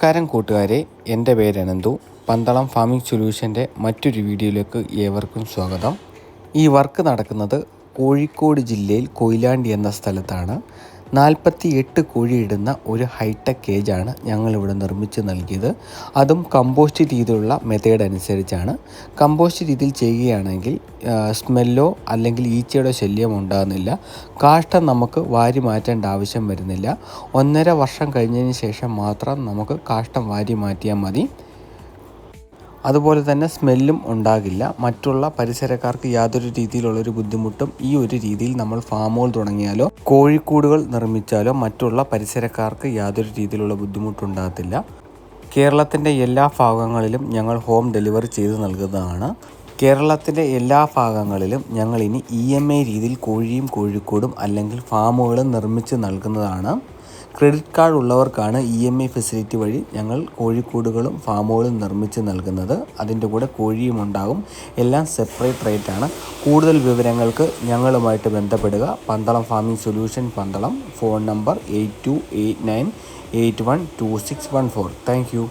നമസ്കാരം കൂട്ടുകാരെ. എന്റെ പേര് അനന്തു. പന്തളം ഫാമിംഗ് സൊല്യൂഷന്റെ മറ്റൊരു വീഡിയോയിലേക്ക് ഏവർക്കും സ്വാഗതം. ഈ വർക്ക് നടക്കുന്നത് കോഴിക്കോട് ജില്ലയിൽ കൊയിലാണ്ടി എന്ന സ്ഥലത്താണ്. നാൽപ്പത്തി എട്ട് കോഴിയിടുന്ന ഒരു ഹൈടെക് കേജാണ് ഞങ്ങളിവിടെ നിർമ്മിച്ച് നൽകിയത്. അതും കമ്പോസ്റ്റ് രീതിയിലുള്ള മെത്തേഡ് അനുസരിച്ചാണ്. കമ്പോസ്റ്റ് രീതിയിൽ ചെയ്യുകയാണെങ്കിൽ സ്മെല്ലോ അല്ലെങ്കിൽ ഈച്ചയുടെ ശല്യമോ ഉണ്ടാകുന്നില്ല. കാഷ്ടം നമുക്ക് വാരി മാറ്റേണ്ട ആവശ്യം വരുന്നില്ല. ഒന്നര വർഷം കഴിഞ്ഞതിന് ശേഷം മാത്രം നമുക്ക് കാഷ്ടം വാരി മാറ്റിയാൽ മതി. അതുപോലെ തന്നെ സ്മെല്ലും ഉണ്ടാകില്ല. മറ്റുള്ള പരിസരക്കാർക്ക് യാതൊരു രീതിയിലുള്ളൊരു ബുദ്ധിമുട്ടും ഈ ഒരു രീതിയിൽ നമ്മൾ ഫാം ഫാമുകൾ തുടങ്ങിയാലോ കോഴിക്കൂടുകൾ നിർമ്മിച്ചാലോ മറ്റുള്ള പരിസരക്കാർക്ക് യാതൊരു രീതിയിലുള്ള ബുദ്ധിമുട്ടുണ്ടാകത്തില്ല. കേരളത്തിന്റെ എല്ലാ ഭാഗങ്ങളിലും ഞങ്ങൾ ഹോം ഡെലിവറി ചെയ്ത് നൽകുന്നതാണ്. കേരളത്തിന്റെ എല്ലാ ഭാഗങ്ങളിലും ഞങ്ങൾ ഇനി ഇ എം ഐ രീതിയിൽ കോഴിയും കോഴിക്കോടും അല്ലെങ്കിൽ ഫാമുകളും നിർമ്മിച്ച് നൽകുന്നതാണ്. ക്രെഡിറ്റ് കാർഡ് ഉള്ളവർക്കാണ് ഇ എം ഐ ഫെസിലിറ്റി വഴി ഞങ്ങൾ കോഴിക്കൂടുകളും ഫാമുകളും നിർമ്മിച്ച് നൽകുന്നത്. അതിന്റെ കൂടെ കോഴിയും ഉണ്ടാകും. എല്ലാം സെപ്പറേറ്റ് റേറ്റാണ് കൂടുതൽ വിവരങ്ങൾക്ക് ഞങ്ങളുമായിട്ട് ബന്ധപ്പെടുക. Pandalam farming solution Pandalam. Phone number eight two eight nine eight one two six one four. Thank you.